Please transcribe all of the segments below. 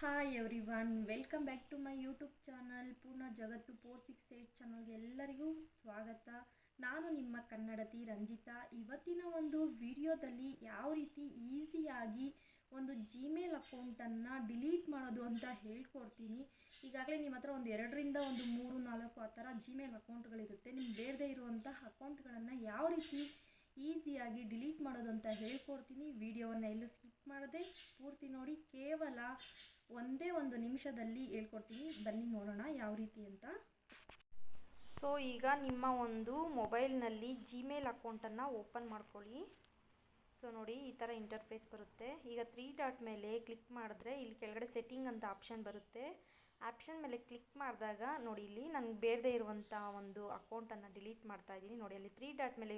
Hi everyone welcome back to my YouTube channel ಪೂರ್ಣ ಜಗತ್ತು four six eight ಚಾನಲ್ಗೆ ಎಲ್ಲರಿಗೂ ಸ್ವಾಗತ. ನಾನು ನಿಮ್ಮ ಕನ್ನಡತಿ ರಂಜಿತಾ. ಇವತ್ತಿನ ಒಂದು ವಿಡಿಯೋದಲ್ಲಿ ಯಾವ ರೀತಿ ಈಸಿಯಾಗಿ ಒಂದು ಜಿಮೇಲ್ ಅಕೌಂಟನ್ನು ಡಿಲೀಟ್ ಮಾಡೋದು ಅಂತ ಹೇಳ್ಕೊಡ್ತೀನಿ. ಈಗಾಗಲೇ ನಿಮ್ಮ ಹತ್ರ ಒಂದು ಎರಡರಿಂದ ಒಂದು ಮೂರು ನಾಲ್ಕು ಆ ಥರ ಜಿಮೇಲ್ ಅಕೌಂಟ್ಗಳಿರುತ್ತೆ ನಿಮ್ಮ ಬೇಡದೇ ಇರುವಂಥ ಅಕೌಂಟ್ಗಳನ್ನು ಯಾವ ರೀತಿ ಈಸಿಯಾಗಿ ಡಿಲೀಟ್ ಮಾಡೋದು ಅಂತ ಹೇಳ್ಕೊಡ್ತೀನಿ. ವಿಡಿಯೋವನ್ನು ಎಲ್ಲೂ ಸ್ಕಿಪ್ ಮಾಡದೆ ಪೂರ್ತಿ ನೋಡಿ. ಕೇವಲ ಒಂದೇ ಒಂದು ನಿಮಿಷದಲ್ಲಿ ಹೇಳ್ಕೊಡ್ತೀನಿ. ಬನ್ನಿ ನೋಡೋಣ ಯಾವ ರೀತಿ ಅಂತ. ಸೊ ಈಗ ನಿಮ್ಮ ಒಂದು ಮೊಬೈಲ್ನಲ್ಲಿ ಜಿಮೇಲ್ ಅಕೌಂಟನ್ನು ಓಪನ್ ಮಾಡ್ಕೊಳ್ಳಿ. ಸೊ ನೋಡಿ, ಈ ಥರ ಇಂಟರ್ಫೇಸ್ ಬರುತ್ತೆ. ಈಗ ತ್ರೀ ಡಾಟ್ ಮೇಲೆ ಕ್ಲಿಕ್ ಮಾಡಿದ್ರೆ ಇಲ್ಲಿ ಕೆಳಗಡೆ ಸೆಟ್ಟಿಂಗ್ ಅಂತ ಆಪ್ಷನ್ ಬರುತ್ತೆ. ಆಪ್ಷನ್ ಮೇಲೆ ಕ್ಲಿಕ್ ಮಾಡಿದಾಗ ನೋಡಿ, ಇಲ್ಲಿ ನನಗೆ ಬೇರೆದೇ ಇರುವಂಥ ಒಂದು ಅಕೌಂಟನ್ನು ಡಿಲೀಟ್ ಮಾಡ್ತಾ ಇದ್ದೀನಿ. ನೋಡಿ, ಅಲ್ಲಿ ತ್ರೀ ಡಾಟ್ ಮೇಲೆ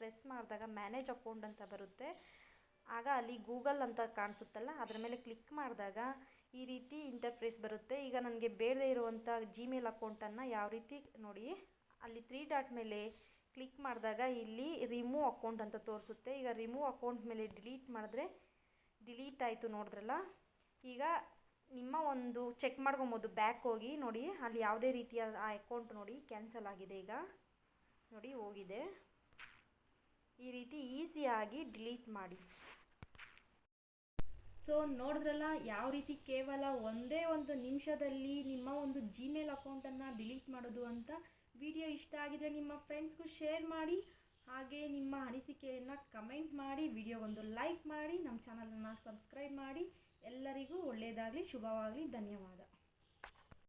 ಪ್ರೆಸ್ ಮಾಡಿದಾಗ ಮ್ಯಾನೇಜ್ ಅಕೌಂಟ್ ಅಂತ ಬರುತ್ತೆ. ಆಗ ಅಲ್ಲಿ ಗೂಗಲ್ ಅಂತ ಕಾಣಿಸುತ್ತಲ್ಲ, ಅದರ ಮೇಲೆ ಕ್ಲಿಕ್ ಮಾಡಿದಾಗ ಈ ರೀತಿ ಇಂಟರ್ಫೇಸ್ ಬರುತ್ತೆ. ಈಗ ನನಗೆ ಬೇಡದೇ ಇರುವಂಥ ಜಿಮೇಲ್ ಅಕೌಂಟನ್ನು ಯಾವ ರೀತಿ ನೋಡಿ, ಅಲ್ಲಿ ತ್ರೀ ಡಾಟ್ ಮೇಲೆ ಕ್ಲಿಕ್ ಮಾಡಿದಾಗ ಇಲ್ಲಿ ರಿಮೂವ್ ಅಕೌಂಟ್ ಅಂತ ತೋರಿಸುತ್ತೆ. ಈಗ ರಿಮೂವ್ ಅಕೌಂಟ್ ಮೇಲೆ ಡಿಲೀಟ್ ಮಾಡಿದ್ರೆ ಡಿಲೀಟ್ ಆಯಿತು ನೋಡಿದ್ರಲ್ಲ? ಈಗ ನಿಮ್ಮ ಒಂದು ಚೆಕ್ ಮಾಡ್ಕೊಬೋದು ಬ್ಯಾಕ್ ಹೋಗಿ ನೋಡಿ, ಅಲ್ಲಿ ಯಾವುದೇ ರೀತಿಯ ಆ ಅಕೌಂಟ್ ನೋಡಿ ಕ್ಯಾನ್ಸಲ್ ಆಗಿದೆ ಈಗ. ನೋಡಿ, ಹೋಗಿದೆ. ಈ ರೀತಿ ಈಸಿಯಾಗಿ ಡಿಲೀಟ್ ಮಾಡಿ. ಸೊ ನೋಡಿದ್ರಲ್ಲ, ಯಾವ ರೀತಿ ಕೇವಲ ಒಂದೇ ಒಂದು ನಿಮಿಷದಲ್ಲಿ ನಿಮ್ಮ ಒಂದು ಜಿಮೇಲ್ ಅಕೌಂಟನ್ನು ಡಿಲೀಟ್ ಮಾಡೋದು ಅಂತ ವಿಡಿಯೋ ಇಷ್ಟ ಆಗಿದ್ರೆ ನಿಮ್ಮ ಫ್ರೆಂಡ್ಸ್ಗೂ ಶೇರ್ ಮಾಡಿ, ಹಾಗೆ ನಿಮ್ಮ ಅನಿಸಿಕೆಯನ್ನು ಕಮೆಂಟ್ ಮಾಡಿ ವಿಡಿಯೋಗೊಂದು ಲೈಕ್ ಮಾಡಿ, ನಮ್ಮ ಚಾನಲನ್ನು ಸಬ್ಸ್ಕ್ರೈಬ್ ಮಾಡಿ. ಎಲ್ಲರಿಗೂ ಒಳ್ಳೆಯದಾಗಲಿ ಶುಭವಾಗಲಿ, ಧನ್ಯವಾದ.